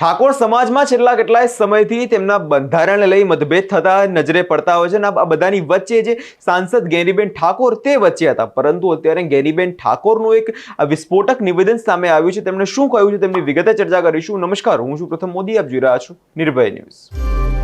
ઠાકોર સમાજમાં છેલ્લા કેટલાય સમયથી તેમના બંધારણને લઈ મતભેદ થતા નજરે પડતા હોય છે અને આ બધાની વચ્ચે જે સાંસદ ગેનીબેન ઠાકોર તે વચ્ચે હતા. પરંતુ અત્યારે ગેનીબેન ઠાકોરનું એક વિસ્ફોટક નિવેદન સામે આવ્યું છે. તેમણે શું કહ્યું છે તેમની વિગતે ચર્ચા કરીશું. નમસ્કાર, હું છું પ્રથમ મોદી. આપ જોઈ રહ્યા છું નિર્ભય ન્યૂઝ.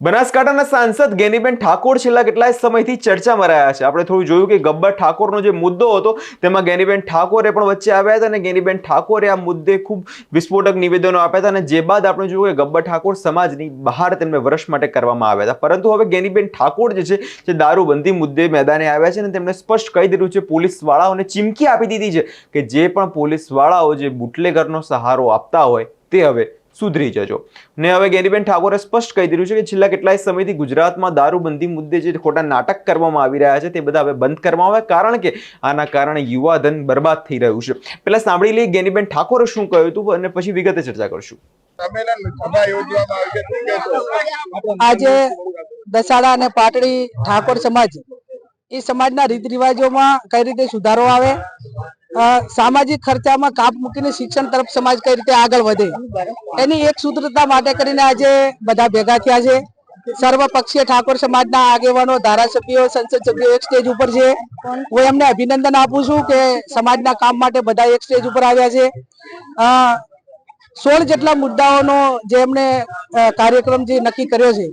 બનાસકાંઠાના સાંસદ ગેનીબેન ઠાકોર છેલ્લા કેટલાય સમયથી ચર્ચામાં રહ્યા છે. આપણે થોડું જોયું કે ગબ્બર ઠાકોરનો જે મુદ્દો હતો, તેમાં ગેનીબેન ઠાકોરે પણ વચ્ચે આવ્યા હતા અને ગેનીબેન ઠાકોરે આ મુદ્દે ખૂબ વિસ્ફોટક નિવેદનો આપ્યા હતા અને જે બાદ આપણે જોયું કે ગબ્બર ઠાકોર સમાજની બહાર તેમને વર્ષ માટે કરવામાં આવ્યા હતા. પરંતુ હવે ગેનીબેન ઠાકોર જે છે, જે દારૂબંધી મુદ્દે મેદાને આવ્યા છે અને તેમણે સ્પષ્ટ કહી દીધું છે, પોલીસવાળાઓને ચીમકી આપી દીધી છે કે જે પણ પોલીસવાળાઓ જે બુટલેગરનો સહારો આપતા હોય તે હવે સુધરી જજો. ને હવે ગેરીબેન ઠાકોરે સ્પષ્ટ કહી દીધું છે કે છેલ્લા કેટલાય સમયથી ગુજરાતમાં દારૂબંધી મુદ્દે જે ખોટા નાટક કરવામાં આવી રહ્યા છે તે બધા હવે બંધ કરવામાં આવે કારણ કે આના કારણે યુવાધન બરબાદ થઈ રહ્યું છે. પહેલા સાંભળી લઈએ ગેનીબેન ઠાકોરે શું કહ્યું હતું અને પછી વિગતે ચર્ચા કરશું. આજે દસાડા અને પાટડી ઠાકોર સમાજ એ સમાજના રીત રિવાજોમાં કઈ રીતે સુધારો આવે? સામાજિક ખર્ચામાં કાપ મૂકીને શિક્ષણ તરફ સમાજ કઈ રીતે આગળ વધે? એની એક સૂત્રતા માટે કરીને આજે બધા ભેગા થયા છે. સર્વપક્ષીય ઠાકોર સમાજના આગેવાનો, ધારાસભ્યો, સંસદ સભ્યો એક સ્ટેજ ઉપર છે. હું એમને અભિનંદન આપું છું કે સમાજના કામ માટે બધા એક સ્ટેજ ઉપર આવ્યા છે. સોળ જેટલા મુદ્દાઓનો જે એમણે કાર્યક્રમ જે નક્કી કર્યો છે,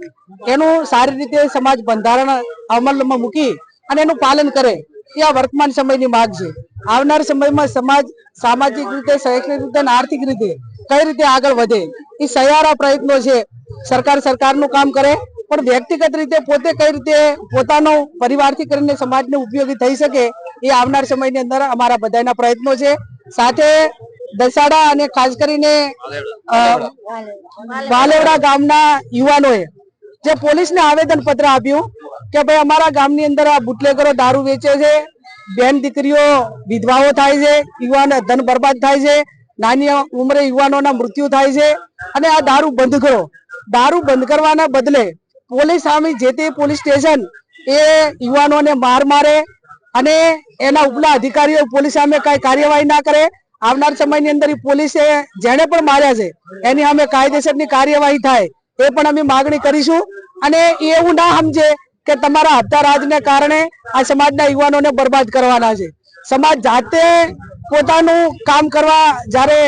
એનું સારી રીતે સમાજ બંધારણ અમલમાં મૂકી અને એનું પાલન કરે. એ આ વર્તમાન સમયની માંગ છે. આવનાર સમયમાં સમાજ સામાજિક રીતે, શૈક્ષણિક રીતે આર્થિક રીતે કઈ રીતે આગળ વધે. એ સહિયારા પ્રયત્નો છે. સરકાર સરકારનું કામ કરે, પણ વ્યક્તિગત રીતે પોતે કઈ રીતે પોતાનો પરિવારથી કરીને સમાજને ઉપયોગી થઈ શકે, એ આવનાર સમયની અંદર અમારા બધાના પ્રયત્નો છે. સાથે દસાડા અને ખાસ કરીને વાલેવડા ગામના યુવાનોએ જે પોલીસને આવેદન પત્ર આપ્યું કે ભાઈ અમારા ગામની અંદર આ બુટલેગરો દારૂ વેચે છે, બેન દીકરીઓ વિધવાઓ થાય છે, યુવાન ધન બરબાદ થાય છે, નાની ઉંમરે યુવાનોના મૃત્યુ થાય છે અને આ દારૂ બંધ કરો. દારૂ બંધ કરવાના બદલે પોલીસ સામે જે તે પોલીસ સ્ટેશન એ યુવાનોને માર મારે અને એના ઉપલા અધિકારીઓ પોલીસ સામે કઈ કાર્યવાહી ના કરે. આવનાર સમયની અંદર પોલીસે જેને પણ માર્યા છે, એની સામે કાયદેસરની કાર્યવાહી થાય, એ પણ અમે માગણી કરીશું અને એવું ના સમજે કે તમારા હપ્તા રાજને કારણે આ સમાજના યુવાનોને બરબાદ કરવાના છે. સમાજ જાતે પોતાનું કામ કરવા જ્યારે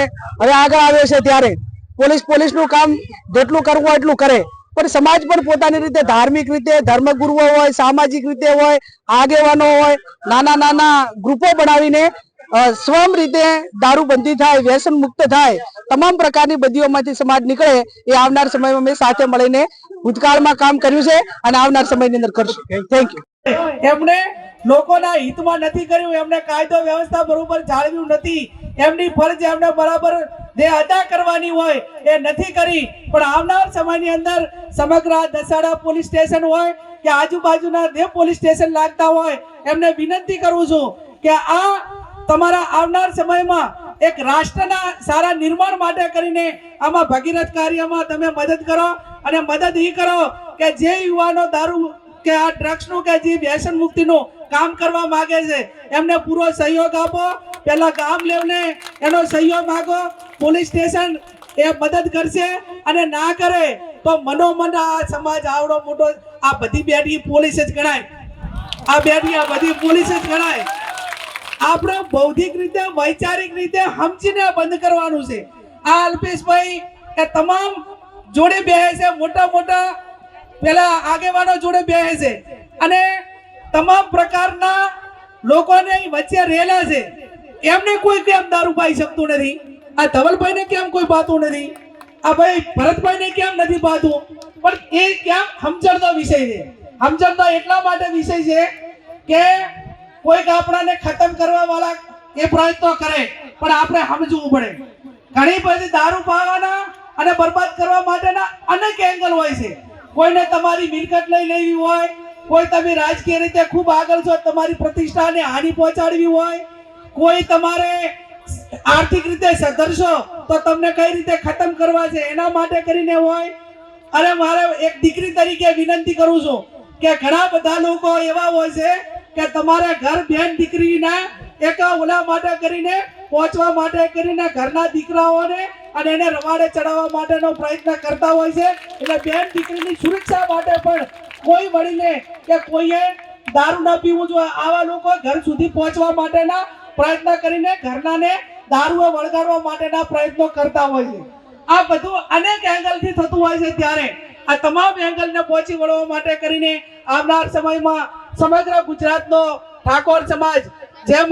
હવે આગળ આવ્યો છે ત્યારે પોલીસ પોલીસનું કામ જેટલું કરવું એટલું કરે. પણ સમાજ પણ પોતાની રીતે ધાર્મિક રીતે, ધર્મગુરુઓ હોય, સામાજિક રીતે હોય, આગેવાનો હોય, નાના નાના ગ્રુપો બનાવીને અ, સ્વયં રીતે દારૂબંધી થાય વ્યસન મુક્ત થાય તમામ પ્રકારની બદીઓમાંથી સમાજ નીકળે એ આવનાર સમયમાં મેં સાથે મળીને ભૂતકાળમાં કામ કર્યું છે અને આવનાર સમયની અંદર કરશું. થેન્ક યુ એમણે લોકોના હિતમાં નથી કર્યું એમને કાયદો વ્યવસ્થા બરોબર જાળવ્યું નથી. એમની ફરજ એમને બરાબર જે અદા કરવાની હોય એ નથી કરી. પણ આવનાર સમયની અંદર સમગ્ર દસાડા પોલીસ સ્ટેશન હોય કે આજુબાજુના જે પોલીસ સ્ટેશન લાગતા હોય એમને વિનંતી કરું છું કે આ તમારા આવનાર સમયમાં એક રાષ્ટ્રના સારા નિર્માણ માટે કરીને આમાં ભગીરથ કાર્યમાં તમે મદદ કરો અને મદદ એ કરો કે જે યુવાનો દારૂ કે આ ડ્રગ્સનું કે જે વ્યસન મુક્તિનું કામ કરવા માગે છે, એમને પૂરો સહયોગ આપો. પહેલા ગામ લેવને એનો સહયોગ માગો. પોલીસ સ્ટેશન એ મદદ કરશે અને ના કરે તો મનોમન આ સમાજ આવડો મોટો, આ બધી બેઠી પોલીસ જ ગણાય. આ બેઠી આ બધી પોલીસ જ ગણાય. આપણે બૌદ્ધિક રીતે, વૈચારિક રીતે સમજીને બંધ કરવાનું છે. આ અલ્પેશભાઈ એ તમામ જોડે બેસે છે, મોટા મોટા પેલા આગેવાનો જોડે બેસે છે. અને તમામ પ્રકારના લોકોને વચ્ચે રહેલા છે. એમને કોઈ કેમ દારૂ પાઈ શકતું નથી? આ ધવલભાઈને કેમ કોઈ પાતું નથી? આ ભાઈ ભરતભાઈને કેમ નથી પાતું પણ એ કેમ સમજણનો વિષય છે? સમજણનો એટલા માટે વિષય છે કે કોઈક આપણાને ખતમ કરવા વાળા એ પ્રયત્નો કરે, પણ આપણે સમજવું પડે. ઘણી બધી દારૂ પાવાના અને બરબાદ કરવા માટેના અનેક એંગલ હોય છે. કોઈને તમારી મિલકત લઈ લેવી હોય, કોઈ તમે રાજકીય રીતે ખૂબ આગળ છો, તમારી પ્રતિષ્ઠાને હાનિ પહોંચાડવી હોય, કોઈ તમારે આર્થિક રીતે સધરશો, તો તમને કઈ રીતે ખતમ કરવા છે, એના માટે કરીને હોય. અરે મારે એક દીકરી તરીકે વિનંતી કરું છું કે ઘણા બધા લોકો એવા હોય છે કે તમારે ઘર બેન દીકરીના એક ઓલા માટે કરીને પહોંચવા માટે કરીને ઘરના દીકરાઓને અને એને રવાડે ચડાવવા માટેનો પ્રયત્ન કરતા હોય છે. એટલે બેન દીકરીની સુરક્ષા માટે પણ કોઈ વળીને કે કોઈએ દારૂ ન પીવું જોઈએ. આવા લોકો ઘર સુધી પહોંચવા માટેના પ્રયત્ન કરીને ઘરનાને દારૂએ વળગાડવા માટેના પ્રયત્નો કરતા હોય છે. આ બધું અનેક એંગલથી થતું હોય છે ત્યારે. આ તમામ એંગલને પહોંચી વળવા માટે કરીને આવનાર સમયમાં સમગ્ર ગુજરાતનો ઠાકોર સમાજ, જેમ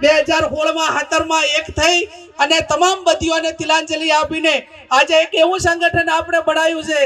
બે હજાર સોળમાં હાતરમાં એક થઈ અને તમામ બધીઓને તિલાંજલિ આપીને આજે એક એવું સંગઠન આપણે બનાવ્યું છે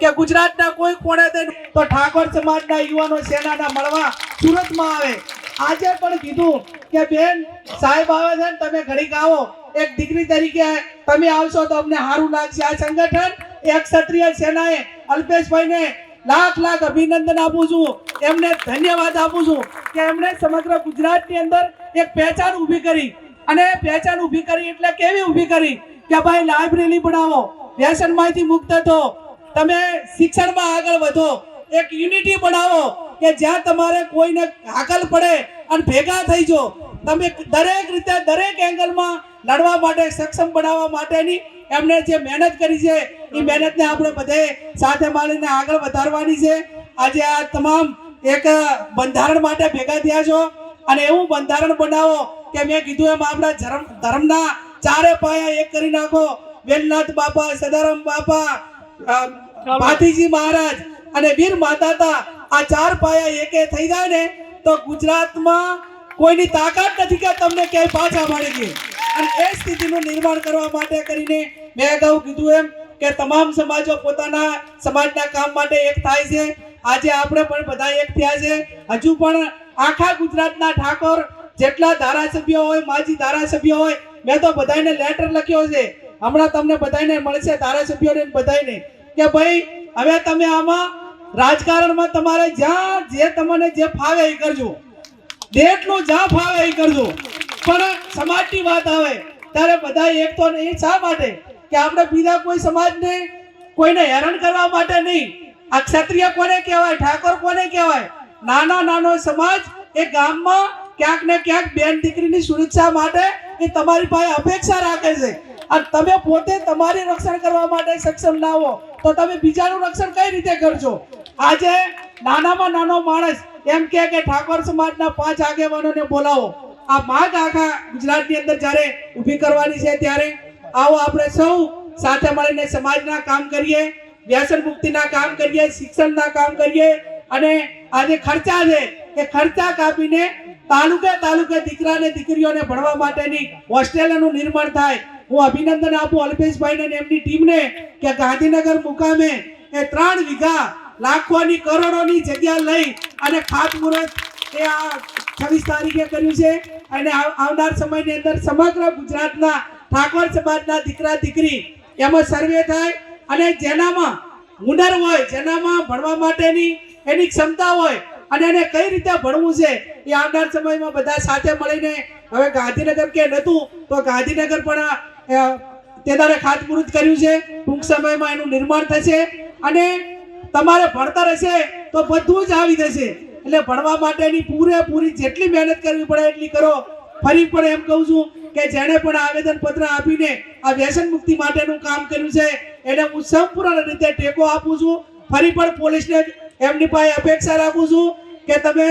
કે ગુજરાતના કોઈ કોણે તો ઠાકોર સમાજના યુવાનો સેનાના મળવા સુરતમાં આવે. આજે પણ કીધું કે બેન, સાહેબ આવે છે ને તમે ઘડી આવો. એક દીકરી તરીકે તમે આવશો તો અમને સારું લાગશે. આ સંગઠન એક ક્ષત્રિય સેનાએ અલ્પેશભાઈને લાખ લાખ અભિનંદન આપું છું. એમને ધન્યવાદ આપું છું કે એમણે સમગ્ર ગુજરાતની અંદર એક પહેચાન ઊભી કરી. અને પહેચાન ઊભી કરી એટલે કેવી ઊભી કરી? કે ભાઈ લાઇબ્રેરી બનાવો. વ્યસનમાંથી મુક્ત થો. તમે શિક્ષણમાં આગળ વધો. એક યુનિટી બનાવો કે જ્યાં તમારે કોઈને હાકલ પડે અને ભેગા થઈ જો. તમે દરેક રીતે, દરેક એંગલમાં લડવા માટે સક્ષમ બનાવવા માટેની એમણે જે મહેનત કરી છે, એ મહેનતને આપણે બધે સાથે મળીને આગળ વધારવાની છે. આજે આ તમામ એક બંધારણ માટે ભેગા થયા છો. અને એવું બંધારણ બનાવો કે મેં કીધું એમ આપણા ધર્મ ધર્મના ચારે પાયા એક કરી નાખો. વેલનાથ બાપા સદારામ બાપા ભાતીજી મહારાજ અને વીર માતાતા આ ચાર પાયા એકે થઈ જાય ને તો ગુજરાતમાં કોઈની તાકાત નથી કે તમને ક્યાંય પાછા મળી ગઈ. અને એ સ્થિતિનું નિર્માણ કરવા માટે કરીને મેં અગાઉ કીધું એમ કે તમામ સમાજો પોતાના સમાજના કામ માટે એક થાય છે. આજે આપણે પણ બધા એક થયા છે. હજુ પણ આખા ગુજરાતના ઠાકોર જેટલા ધારાસભ્યો હોય, માજી ધારાસભ્યો હોય, મેં તો બધાને લેટર લખ્યો છે. હમણાં તમને બધાને મળશે, ધારાસભ્યોને બધાને કે ભાઈ, હવે તમે આમાં રાજકારણમાં તમારે જ્યાં જે તમને જે ફાવે એ કરજો. જેટલું જ્યાં ફાવે એ કરજો. પણ સમાજની વાત આવે, ત્યારે બધા એક તો એ શા માટે? કે આપણે બીજા કોઈ સમાજને કોઈને હેરાન કરવા માટે નહીં. આ ક્ષત્રિય કોને કહેવાય? ઠાકોર કોને કહેવાય? નાના નાનો સમાજ એ ગામમાં ક્યાંક ને ક્યાંક બેન દીકરીની સુરક્ષા માટે એ તમારી પાસે અપેક્ષા રાખે છે. અને તમે પોતે તમારી રક્ષણ કરવા માટે સક્ષમ ના હો, તો તમે બીજાનું રક્ષણ કઈ રીતે કરશો? આજે નાનામાં નાનો માણસ એમ કે કે ઠાકોર સમાજના પાંચ આગેવાનોને બોલાવો. આ માંગ આખા ગુજરાતની અંદર જ્યારે ઊભી કરવાની છે ત્યારે આવો આપણે સૌ સાથે મળીને સમાજના કામ કરીએ. વ્યસન મુક્તિના કામ કરીએ, શિક્ષણના કામ કરીએ અને આજે ખર્ચા છે એ ખર્ચા કાપીને તાલુકે તાલુકે દીકરા અને દીકરીઓને ભણવા માટેની હોસ્ટેલનું નિર્માણ થાય. હું અભિનંદન આપું અલ્પેશભાઈને ને એમની ટીમને કે ગાંધીનગર મુકામે એ ત્રણ વીઘા લાખોની કરોડોની જગ્યા લઈ અને ખાતમુહૂર્ત એ આ છવ્વીસ તારીખે કર્યું છે. અને આવનાર સમયની અંદર સમગ્ર ગુજરાતના ઠાકોર સમાજના દીકરા દીકરી એમાં સર્વે થાય. અને જેનામાં હુનર હોય, જેનામાં ભણવા માટેની એની ક્ષમતા હોય અને એને કઈ રીતે ભણવું છે, એ આવનાર સમયમાં બધા સાથે મળીને હવે ગાંધીનગર કે નહોતું તો ગાંધીનગર પણ તેદારે ખાતમુહૂર્ત કર્યું છે. ટૂંક સમયમાં એનું નિર્માણ થશે અને તમારે ભણતર હશે તો બધું જ આવી જશે. એટલે ભણવા માટેની પૂરેપૂરી જેટલી મહેનત કરવી પડે એટલી કરો. ફરી પણ એમ કહું છું કે જેણે પણ આવેદન પત્ર આપીને આ વ્યસન મુક્તિ માટેનું કામ કર્યું છે, એને હું સંપૂર્ણ રીતે ટેકો આપું છું. ફરી પણ પોલીસને એમની પાસે અપેક્ષા રાખું છું કે તમે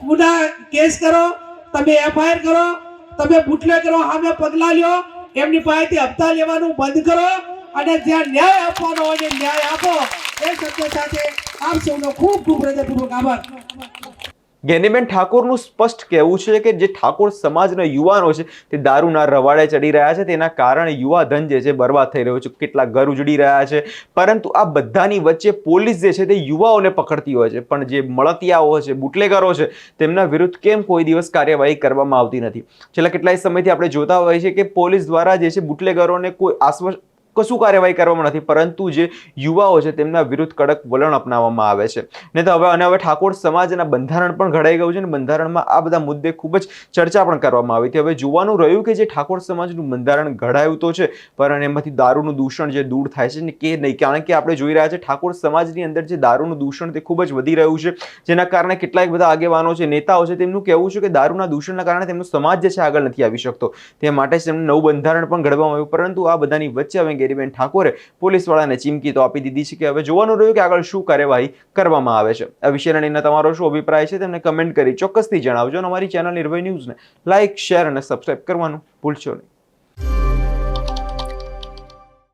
ગુના કેસ કરો, તમે એફઆઈઆર કરો, તમે બુટલે કરો સામે પગલાં લ્યો, એમની પાસેથી હપ્તા લેવાનું બંધ કરો અને જ્યાં ન્યાય આપવાનો હોય ન્યાય આપો, એ શબ્દ સાથે આપ સૌનો ખૂબ ખૂબ હૃદયપૂર્વક આભાર. ગેનીબેન ઠાકોરનું સ્પષ્ટ કહેવું છે કે જે ઠાકોર સમાજના યુવાનો છે, તે દારૂના રવાડે ચડી રહ્યા છે, તેના કારણે યુવા ધન જે છે, બરબાદ થઈ રહ્યો છે કેટલાક ઘર ઉજડી રહ્યા છે. પરંતુ આ બધાની વચ્ચે પોલીસ જે છે, તે યુવાઓને પકડતી હોય છે. પણ જે મળતિયાઓ છે, બુટલેગરો છે, તેમના વિરુદ્ધ કેમ કોઈ દિવસ કાર્યવાહી કરવામાં આવતી નથી? છેલ્લા કેટલાય સમયથી આપણે જોતા હોઈએ છીએ કે પોલીસ દ્વારા જે છે, બુટલેગરોને કોઈ આશ્વાસ કશું કાર્યવાહી કરવામાં નથી, પરંતુ જે યુવાઓ છે તેમના વિરુદ્ધ કડક વલણ અપનાવવામાં આવે છે. ને તો હવે, અને હવે ઠાકોર સમાજના બંધારણ પણ ઘડાઈ ગયું છે અને બંધારણમાં આ બધા મુદ્દે ખૂબ જ ચર્ચા પણ કરવામાં આવી હતી. હવે જોવાનું રહ્યું કે જે ઠાકોર સમાજનું બંધારણ ઘડાયું તો છે, પણ એમાંથી દારૂનું દૂષણ જે દૂર થાય છે કે નહીં, કારણ કે આપણે જોઈ રહ્યા છે ઠાકોર સમાજની અંદર જે દારૂનું દૂષણ તે ખૂબ જ વધી રહ્યું છે, જેના કારણે કેટલાક બધા આગેવાનો છે, નેતાઓ છે, તેમનું કહેવું છે કે દારૂના દૂષણના કારણે તેમનો સમાજ જે છે આગળ નથી આવી શકતો. તે માટે જ તેમને નવું બંધારણ પણ ઘડવામાં આવ્યું, પરંતુ આ બધાની વચ્ચે હવે ગેરીબેન ઠાકોરે પોલીસવાળાને ચીમકી તો આપી દીધી છે કે હવે જોવાનું રહ્યું કે આગળ શું કાર્યવાહી કરવામાં આવે છે. આ વિષયને લઈને તમારો શું અભિપ્રાય છે તેમને કમેન્ટ કરી ચોક્કસથી જણાવજો અને અમારી ચેનલ નિર્ભય ન્યૂઝને લાઇક શેર અને સબસ્ક્રાઇબ કરવાનું ભૂલશો નહીં.